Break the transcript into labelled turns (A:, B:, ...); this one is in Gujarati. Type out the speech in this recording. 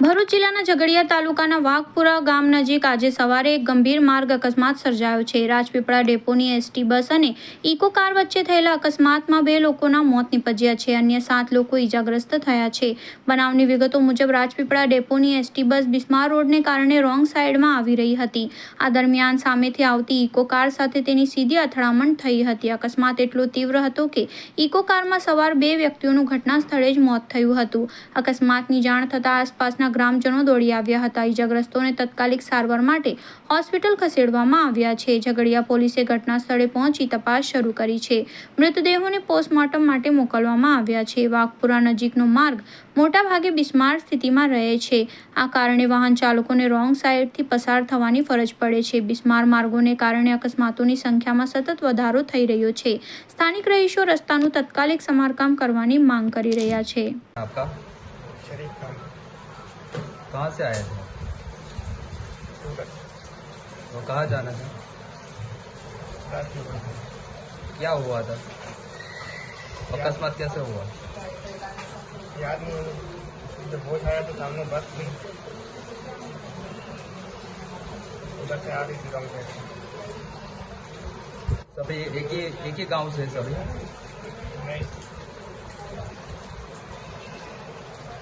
A: ભરૂચ જિલ્લાના ઝઘડિયા તાલુકાના વાઘપુરા ગામ નજીક આજે સવારે એક ગંભીર માર્ગ અકસ્માત સર્જાયો છે. રાજપીપળા ડેપોની એસટી બસ અને ઇકો કાર વચ્ચે થયેલા અકસ્માતમાં બે લોકોના મોત નીપજ્યા છે. અન્ય સાત લોકો ઈજાગ્રસ્ત થયા છે. બનાવની વિગતો મુજબ રાજપીપળા ડેપોની એસટી બસ બિસ્માર રોડને કારણે રોંગ સાઈડમાં આવી રહી હતી. આ દરમિયાન સામેથી આવતી ઇકો કાર સાથે તેની સીધી અથડામણ થઈ હતી. અકસ્માત એટલો તીવ્ર હતો કે ઇકો કારમાં સવાર બે વ્યક્તિઓનું ઘટના સ્થળે જ મોત થયું હતું. અકસ્માતની જાણ થતાં આસપાસના તેમના ગ્રામજનો દોડી આવ્યા હતા. ઈજાગ્રસ્તોને તત્કાલિક સારવાર માટે હોસ્પિટલ ખસેડવામાં આવ્યા છે. ઝઘડિયા પોલીસે ઘટના સ્થળે પહોંચી તપાસ શરૂ કરી છે. મૃતદેહોને પોસ્ટમોર્ટમ માટે મોકલવામાં આવ્યા છે. વાઘપુરા નજીકનો માર્ગ મોટાભાગે બિસ્માર સ્થિતિમાં રહે છે. આ કારણે વાહન ચાલકોને રોંગ સાઇડથી પસાર થવાની ફરજ પડે છે. બિસ્માર માર્ગોને કારણે અકસ્માતોની સંખ્યામાં સતત વધારો થઈ રહ્યો છે. સ્થાનિક રહીશો રસ્તાનું તત્કાલિક સમારકામ કરવાની માંગ કરી રહ્યા છે.
B: આપકા?
C: कहाँ से आए थे? वो कहाँ जाना था? क्या हुआ था? अकस्मात कैसे हुआ?
B: याद नहीं जब होश आया तो सामने बस थी। उधर से आ रही थी गाँव से।
C: सभी एक ही एक ही गाँव से सभी?
B: नहीं।